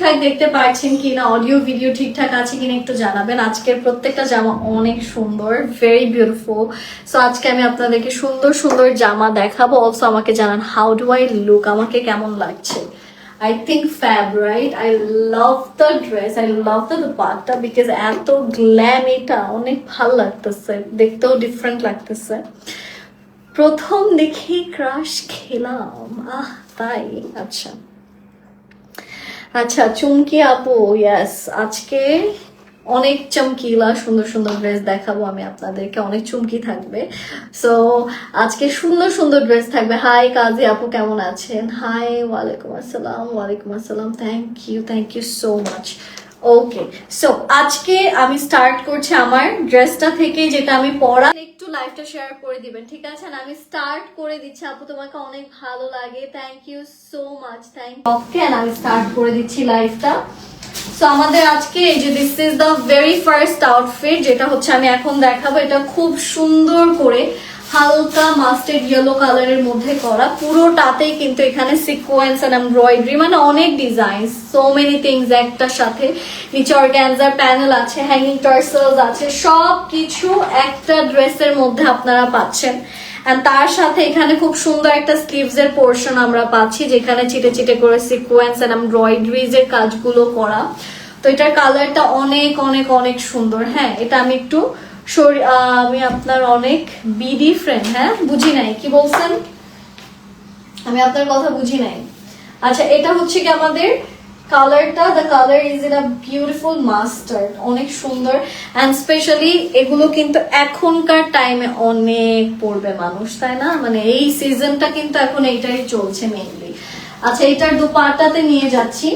ঠিকঠাক দেখতে পাচ্ছেন কিনা অডিও ভিডিও ঠিকঠাক আছে কিনা একটু জানাবেন। আজকের প্রত্যেকটা জামা অনেক সুন্দর ভেরি বিউটিফুল সো আজকে আমি আপনাদেরকে সুন্দর সুন্দর জামা দেখাবো। অলসো আমাকে জানান হাউ ডু আই লুক আমাকে কেমন লাগছে? I think fab, right? I love the dress. I love the dupatta এত গ্ল্যাম এটা অনেক ভালো লাগতেছে। দেখতেও ডিফারেন্ট লাগতেছে। প্রথম দেখি ক্রাশ খেলাম। আহ তাই? আচ্ছা। আচ্ছা চুমকি আপু ইয়াস আজকে অনেক চমকিলা, সুন্দর সুন্দর ড্রেস দেখাবো আমি আপনাদেরকে, অনেক চুমকি থাকবে। সো আজকে সুন্দর সুন্দর ড্রেস থাকবে। হাই কাজী আপু, কেমন আছেন? হাই ওয়ালাইকুম আসসালাম ওয়ালাইকুম আসসালাম thank you thank you so much okay so আজকে আমি স্টার্ট করছি আমার ড্রেসটা থেকে যেটা আমি পরা একটু লাইফটা শেয়ার করে দিবেন, ঠিক আছে? না আমি স্টার্ট করে দিচ্ছি। আপু, তোমাকে অনেক ভালো লাগে। Thank you so much thank okay আমি স্টার্ট করে দিচ্ছি লাইফটা সো আমাদের আজকে এই যে this is the very first outfit যেটা হচ্ছে আমি এখন দেখাবো। এটা খুব সুন্দর করে হালকা মাস্টার্ড ইয়েলো কালারের মধ্যে করা। পুরোটাতেই কিন্তু এখানে সিকোয়েন্স এন্ড এমব্রয়ডারি মানে অনেক ডিজাইন সো মেনি থিংস একটার সাথে। নিচে অর্গ্যানজার প্যানেল আছে হ্যাঙ্গিং টার্সেলস আছে সব কিছু একটা ড্রেসের মধ্যে আপনারা পাচ্ছেন। এন্ড তার সাথে এখানে খুব সুন্দর একটা স্লিভস এর পোর্শন আমরা পাচ্ছি, যেখানে চিটে চিটে করে সিকোয়েন্স এন্ড এমব্রয়ডারিজ এর কাজগুলো করা। তো এটার কালারটা অনেক অনেক অনেক সুন্দর। হ্যাঁ এটা আমি একটু আমি আপনার অনেক বিডি ফ্রেন্ড হ্যাঁ? বুঝি নাই। কি বলছেন? আমি আপনার কথা বুঝি নাই। আচ্ছা এটা হচ্ছে কি আমাদের কালারটা the colour is in a beautiful mustard অনেক সুন্দর। অ্যান্ড স্পেশালি এগুলো কিন্তু এখনকার টাইমে অনেক পড়বে মানুষ, তাই না? মানে এই সিজনটা কিন্তু এখন এইটাই চলছে মেইনলি আচ্ছা এটার দুপাটাতে নিয়ে যাচ্ছি।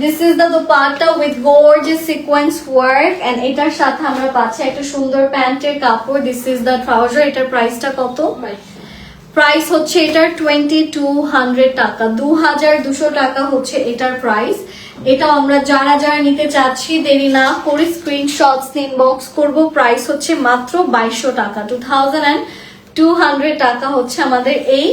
This is the dupatta with gorgeous sequence work and এটার সাথে আমরা পাচ্ছি একটা সুন্দর প্যান্টের কাপড়। দিস ইজ দ্য ট্রাউজার এটার প্রাইসটা কত? প্রাইস হচ্ছে এটার টোয়েন্টি টু হান্ড্রেড টাকা। দু হাজার দুশো টাকা হচ্ছে এটার প্রাইস এটা আমরা যারা যারা নিতে চাচ্ছি দেরি না করে স্ক্রিনশটস ইনবক্স করব। প্রাইস হচ্ছে মাত্র বাইশশো টাকা। Two thousand and two hundred টাকা হচ্ছে আমাদের এই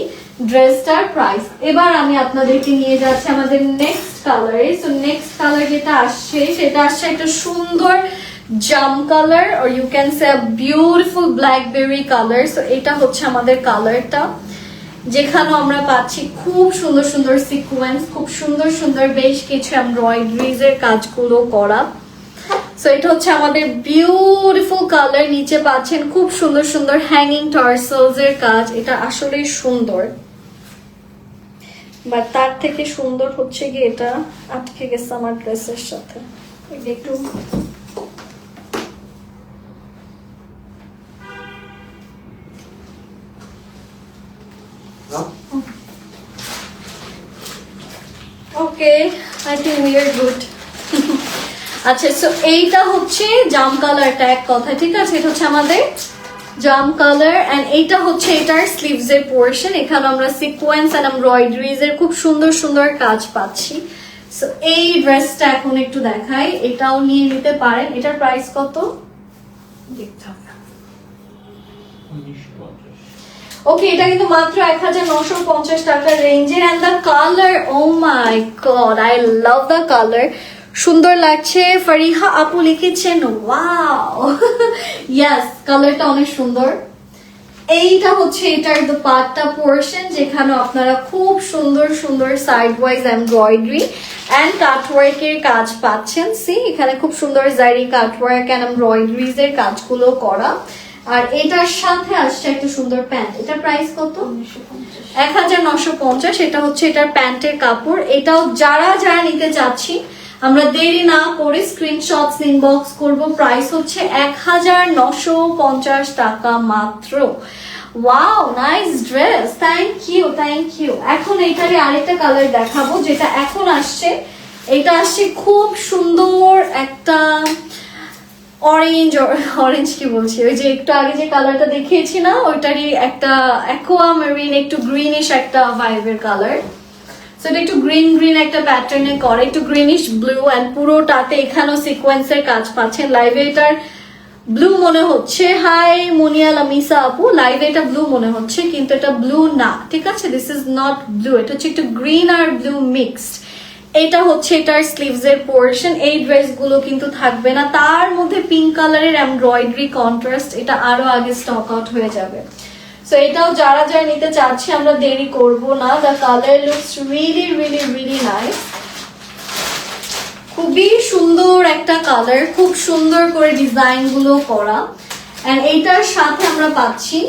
ড্রেসটার প্রাইস। এবার আমি আপনাদেরকে নিয়ে যাচ্ছি আমাদের নেক্সট কালারে সো নেক্সট কালার যেটা আসছে, সেটা আসছে একটা সুন্দর জাম colour R you can say beautiful blackberry colour so এটা হচ্ছে আমাদের কালারটা যেখানে আমরা পাচ্ছি খুব সুন্দর সুন্দর সিকোয়েন্স খুব সুন্দর সুন্দর বেশ কিছু এমব্রয়ডারিজ এর কাজগুলো করা। সো এটা হচ্ছে আমাদের বিউটিফুল কালার নিচে পাচ্ছেন খুব সুন্দর সুন্দর হ্যাঙ্গিং টার্সেলস এর কাজ। এটা আসলেই সুন্দর। বাট তার থেকে সুন্দর হচ্ছে কি এটা আটকে গেছে আমার ড্রেসের সাথে। একটু okay I think R good আচ্ছা সো এইটা হচ্ছে জাম কালারটা এক কথা, ঠিক আছে? এটা হচ্ছে আমাদের জাম কালার এন্ড এইটা হচ্ছে এটার স্লিভস এর পোর্শন এখানে আমরা সিকোয়েন্স এন্ড এমব্রয়ডারিজ এর খুব সুন্দর সুন্দর কাজ পাচ্ছি। সো এই ড্রেসটা এখন একটু দেখাই। এটাও নিয়ে নিতে পারেন। এটার প্রাইস কত? দেখতে হবে। ওকে এটা কিন্তু মাত্র এক হাজার নশো পঞ্চাশ টাকার রেঞ্জের and the colour oh my god I love the colour সুন্দর লাগছে। ফারিহা আপু লিখেছেন ওয়াও ইয়াস কালারটা অনেক সুন্দর। এইটা হচ্ছে এটার দ্য পার্টটা পোর্শন যেখানে আপনারা খুব সুন্দর সুন্দর সাইড ওয়াইজ এমব্রয়ডারি অ্যান্ড কাটওয়ার্কের কাজ পাচ্ছেন। সি এখানে খুব সুন্দর জারি কাটওয়ার্ক অ্যান্ড এমব্রয়ডারিজ এর কাজগুলো করা। আর এটার সাথে আসছে একটা সুন্দর প্যান্ট এটার প্রাইস কত? এক হাজার নশো পঞ্চাশ। এটা হচ্ছে এটার প্যান্টের কাপড়। এটাও যারা যারা নিতে চাচ্ছি আমরা দেরি না করে স্ক্রিনশটস ইনবক্স করব। প্রাইস হচ্ছে এক হাজার নশো পঞ্চাশ টাকা মাত্র। Wow nice dress thank you thank you এখন এটারই আরেকটা কালার দেখাবো, যেটা এখন আসছে। এটা আসছে খুব সুন্দর একটা অরেঞ্জ অরেঞ্জ কি বলছি? ওই যে একটু আগে যে কালারটা দেখিয়েছি না, ওইটারই একটা অ্যাকোয়া মেরিন একটু গ্রিনিশ একটা ভাইবের কালার সো একটু গ্রিন গ্রিন একটা প্যাটার্নে করে, একটু গ্রিনিশ ব্লু অ্যান্ড পুরোটাতে এখানেও সিকোয়েন্সের কাজ পাচ্ছেন লাইভে এটার ব্লু মনে হচ্ছে। হাই মনিয়া লামিসা আপু। লাইভে এটা ব্লু মনে হচ্ছে, কিন্তু এটা ব্লু না। ঠিক আছে? দিস ইজ নট ব্লু এটা হচ্ছে একটু গ্রিন আর ব্লু মিক্সড এটা হচ্ছে এটার স্লিভস এর পোর্শন এই ড্রেসগুলো কিন্তু থাকবে না। তার মধ্যে পিঙ্ক কালারের এমব্রয়ডারি কন্ট্রাস্ট এটা আরও আগে স্টক আউট হয়ে যাবে। সো এটাও যারা যারা নিতে চাচ্ছি, আমরা দেরি করব না। The colour looks really really really nice খুবই সুন্দর একটা কালার খুব সুন্দর করে ডিজাইনগুলো করা। এন্ড এইটার সাথে আমরা পাচ্ছি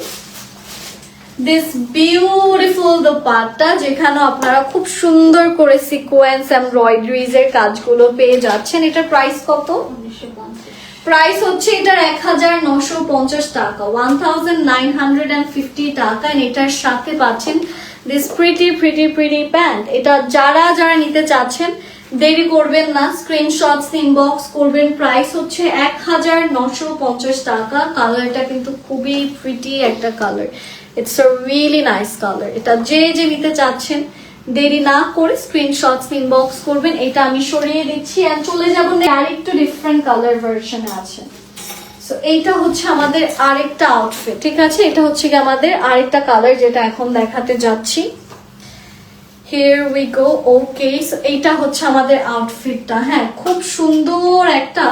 দিস বিউটিফুল দোপাট্টা যেখানে আপনারা খুব সুন্দর করে সিকোয়েন্স এমব্রয়ডারিজ এর কাজগুলো পেয়ে যাচ্ছেন। এটার প্রাইস কত? প্রাইস হচ্ছে এটার এক হাজার নশো পঞ্চাশ টাকা, one thousand nine hundred and fifty টাকা এটার সাথে পাচ্ছেন this pretty pretty pretty pant এটা যারা যারা নিতে চাচ্ছেন, দেরি করবেন না স্ক্রিনশটস ইনবক্স করবেন প্রাইস হচ্ছে এক হাজার নশো পঞ্চাশ টাকা কালারটা কিন্তু খুবই প্রিটি একটা colour it's a really nice colour এটা যে যে নিতে চাচ্ছেন দেরি না করে স্ক্রিনশটস ইনবক্স করবেন, এটা আমি সরিয়ে দিচ্ছি and চলে যাব আরেকটু ডিফারেন্ট কালার ভার্সনে আছে। সো এইটা হচ্ছে আমাদের আরেকটা আউটফিট ঠিক আছে? এটা হচ্ছে কি আমাদের আরেকটা কালার যেটা এখন দেখাতে যাচ্ছি। Here we go okay so এইটা হচ্ছে আমাদের আউটফিটটা হ্যাঁ খুব সুন্দর একটা,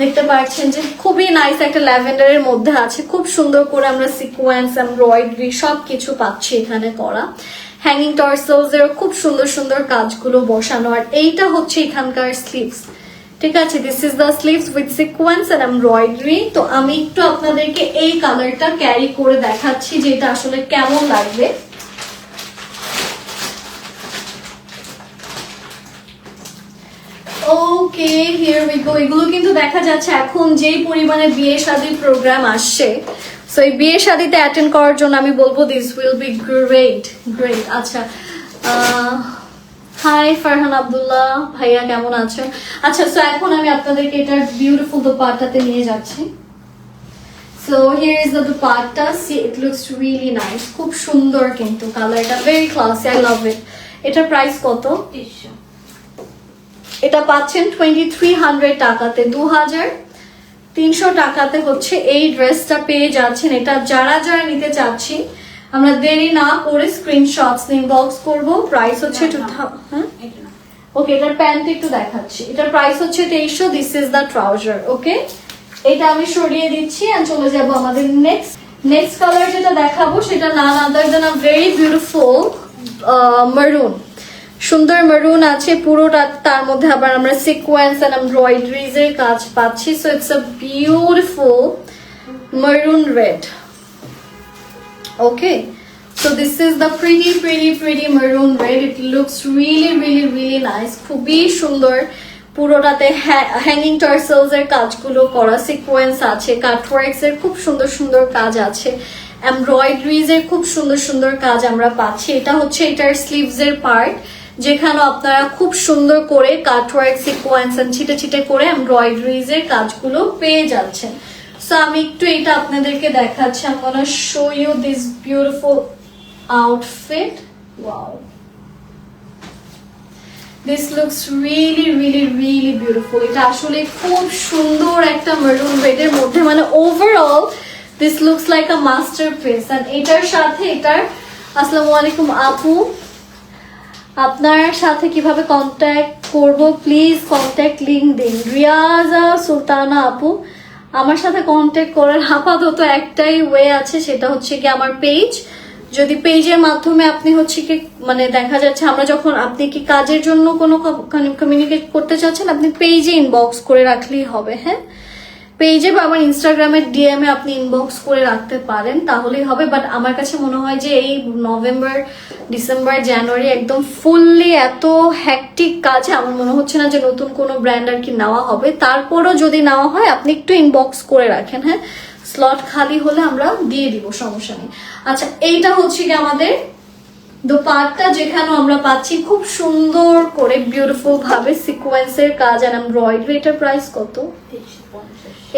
দেখতে পাচ্ছেন যে খুবই নাইস একটা ল্যাভেন্ডারের মধ্যে আছে। খুব সুন্দর করে আমরা সিকোয়েন্স এমব্রয়ডারি সব কিছু পাচ্ছি এখানে করা। হ্যাঙ্গিং টর্সেলস এর খুব সুন্দর সুন্দর কাজগুলো বসানো। আর এইটা হচ্ছে এখানকার স্লিভস ঠিক আছে this is the sleeves with sequence and embroidery তো আমি একটু আপনাদেরকে এই কালারটা ক্যারি করে দেখাচ্ছি যে এটা আসলে কেমন লাগবে। ওকে হিয়ার উই গো এগুলো কিন্তু দেখা যাচ্ছে এখন যেই পরিমাণে বিয়ে শাদির প্রোগ্রাম আসছে। সো এই বিয়ে শাদিতে অ্যাটেন্ড করার জন্য আমি বলব this will be great great আচ্ছা হাই ফারহান আবদুল্লাহ ভাইয়া কেমন আছেন আচ্ছা সো এখন আমি আপনাদেরকে এটার বিউটিফুল দোপাট্টাতে নিয়ে যাচ্ছি। So here is the dupatta see it looks really nice খুব সুন্দর কিন্তু কালারটা very classy I love it এটার প্রাইস কত? এটা পাচ্ছেন টোয়েন্টি থ্রি হান্ড্রেড টাকাতে দু হাজার তিনশো টাকাতে হচ্ছে এই ড্রেসটা পেয়ে যাচ্ছেন। এটা যারা যারা নিতে চাচ্ছি আমরা দেরি না করে স্ক্রিনশটস ইনবক্স করব। প্রাইস হচ্ছে টু ওকে এটার প্যান্ট একটু দেখাচ্ছি। এটার প্রাইস হচ্ছে তেইশশো this is the trouser okay এটা আমি সরিয়ে দিচ্ছি আর চলে যাব আমাদের নেক্সট নেক্সট কালার যেটা দেখাবো সেটা নান আদার দেন আ ভেরি বিউটিফুল মারুন সুন্দর মারুন আছে, পুরোটা তার মধ্যে আবার আমরা সিকোয়েন্স এন্ড এমব্রয়ডারিজ এর কাজ পাচ্ছি। So it's a beautiful maroon red okay so this is the pretty pretty pretty maroon red. It looks really really really nice. খুবই সুন্দর। পুরোটাতে হ্যাঙ্গিং টার্সেলস এর কাজগুলো করা সিকোয়েন্স আছে। কাটওয়ার্কস এর খুব সুন্দর সুন্দর কাজ আছে। এমব্রয়ডারিজ এর খুব সুন্দর সুন্দর কাজ আমরা পাচ্ছি। এটা হচ্ছে এটার স্লিভস এর পার্ট যেখানে আপনারা খুব সুন্দর করে কাটওয়ার্ক সিকোয়েন্স ছিটে ছিটে করে এমব্রয়ডারিজ এর কাজগুলো পেয়ে যাচ্ছেন। সো আমি একটু এটা আপনাদেরকে দেখাচ্ছি। I'm gonna show you this beautiful outfit. Wow. This looks really really really beautiful. এটা আসলে খুব সুন্দর একটা মেরুন রেডের মধ্যে। মানে overall this looks like a masterpiece and এটার সাথে এটার, আসসালামু আলাইকুম আপু। আপনার সাথে কীভাবে কন্ট্যাক্ট করব? প্লিজ কন্ট্যাক্ট লিঙ্ক দিন রিয়াজা সুলতানা আপু, আমার সাথে কন্ট্যাক্ট করার আপাতত একটাই ওয়ে আছে, সেটা হচ্ছে কি আমার পেজ যদি পেজের মাধ্যমে আপনি হচ্ছে কি মানে দেখা যাচ্ছে আমরা যখন, আপনি কি কাজের জন্য কোনো কমিউনিকেট করতে চাচ্ছেন, আপনি পেজে ইনবক্স করে রাখলেই হবে হ্যাঁ? পেজে বা আমার ইনস্টাগ্রামের ডিএম আপনি ইনবক্স করে রাখতে পারেন, তাহলেই হবে। বাট আমার কাছে মনে হয় যে এই নভেম্বর ডিসেম্বর জানুয়ারি একদম ফুললি এত হ্যাকটিক কাজে আমার মনে হচ্ছে না যে নতুন কোনো ব্র্যান্ড আর কি নেওয়া হবে। তারপরও যদি নেওয়া হয়, আপনি একটু ইনবক্স করে রাখেন হ্যাঁ? স্লট খালি হলে আমরা দিয়ে দিব, সমস্যা নেই। আচ্ছা এইটা হচ্ছে কি আমাদের দোপাট্টা যেখানে আমরা পাচ্ছি খুব সুন্দর করে বিউটিফুল ভাবে সিকোয়েন্সের কাজ আর এমব্রয়ডারি এটার প্রাইস কত?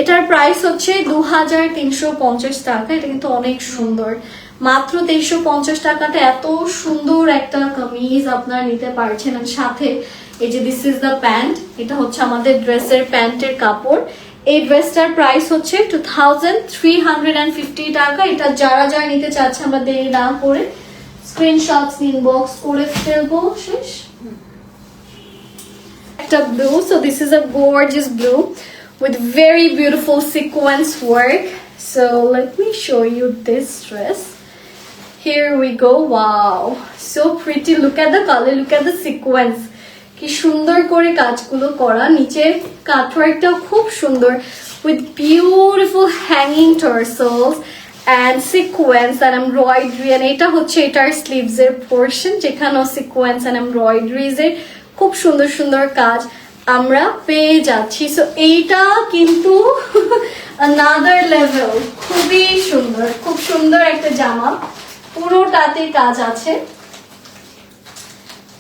এটার প্রাইস হচ্ছে দু হাজার তিনশো পঞ্চাশ টাকা এটা কিন্তু অনেক সুন্দর। মাত্র তেইশশো পঞ্চাশ টাকাতে এত সুন্দর একটা কামিজ আপনারা নিতে পারছেন। আর সাথে এই যে দিস ইজ দ্য প্যান্ট এটা হচ্ছে আমাদের ড্রেসের প্যান্টের কাপড়। এই ড্রেসটার প্রাইস হচ্ছে two thousand three hundred and fifty টাকা। এটা যারা যারা নিতে চাচ্ছে আমরা দেরি না করে স্ক্রিনশটস ইনবক্স করে ফেলবো শেষ একটা blue so this is a gorgeous blue with very beautiful sequence work so let me show you this dress here we go wow so pretty look at the color look at the sequence কি সুন্দর করে কাজগুলো করা নিচের কাটওয়ার্কটাও খুব সুন্দর with beautiful hanging tarsals and sequence and embroidery and এটা হচ্ছে এটার স্লিভস এর পোর্শন যেখানেও সিকোয়েন্স embroideries এর খুব সুন্দর সুন্দর কাজ আমরা পেয়ে যাচ্ছি। সো এইটা কিন্তু another level, খুবই সুন্দর, খুব সুন্দর একটা জামা। পুরোটাতে কাজ আছে।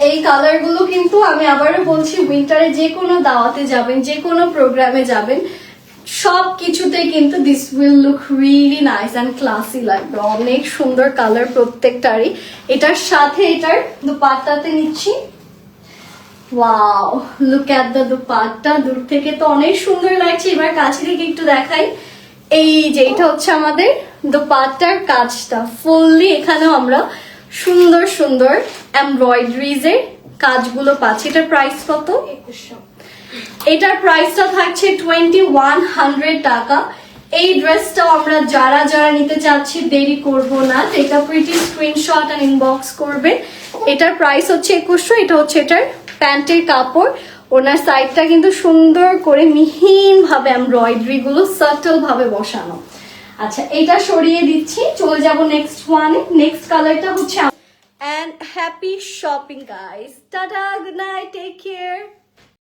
এই কালারগুলো কিন্তু আমি আবারও বলছি উইন্টারে যে কোনো দাওয়াতে যাবেন যে কোনো প্রোগ্রামে যাবেন। সব কিছুতে কিন্তু this will look really nice and classy লাগবে অনেক সুন্দর কালার প্রত্যেকটারই। এটার সাথে এটার দুপাট্টাতে নিচ্ছি। Wow look at the dupatta দূর থেকে তো অনেক সুন্দর লাগছে। এবার কাছে থেকে একটু দেখাই। এই যে, এটা হচ্ছে আমাদের দোপাট্টার কাজটা। ফুললি এখানেও আমরা সুন্দর সুন্দর এমব্রয়ডারিজ এর কাজগুলো পাচ্ছি। এটার প্রাইস কত? এটার প্রাইসটা থাকছে টোয়েন্টি ওয়ান হান্ড্রেড টাকা। এই ড্রেসটাও আমরা যারা যারা নিতে চাচ্ছি, দেরি করব না। এটা প্রিটি স্ক্রিনশট আর ইনবক্স করবে এটার প্রাইস হচ্ছে একুশশো, এটা হচ্ছে এটার প্যান্টের কাপড়। ওনার সাইডটা কিন্তু সুন্দর করে মিহিন ভাবে এমব্রয়ডারি গুলো ভাবে বসানো। আচ্ছা এটা সরিয়ে দিচ্ছি। চলে যাব নেক্সট ওয়ানে নেক্সট কালারটা হচ্ছে and happy shopping guys. Tada! Good night. Take care.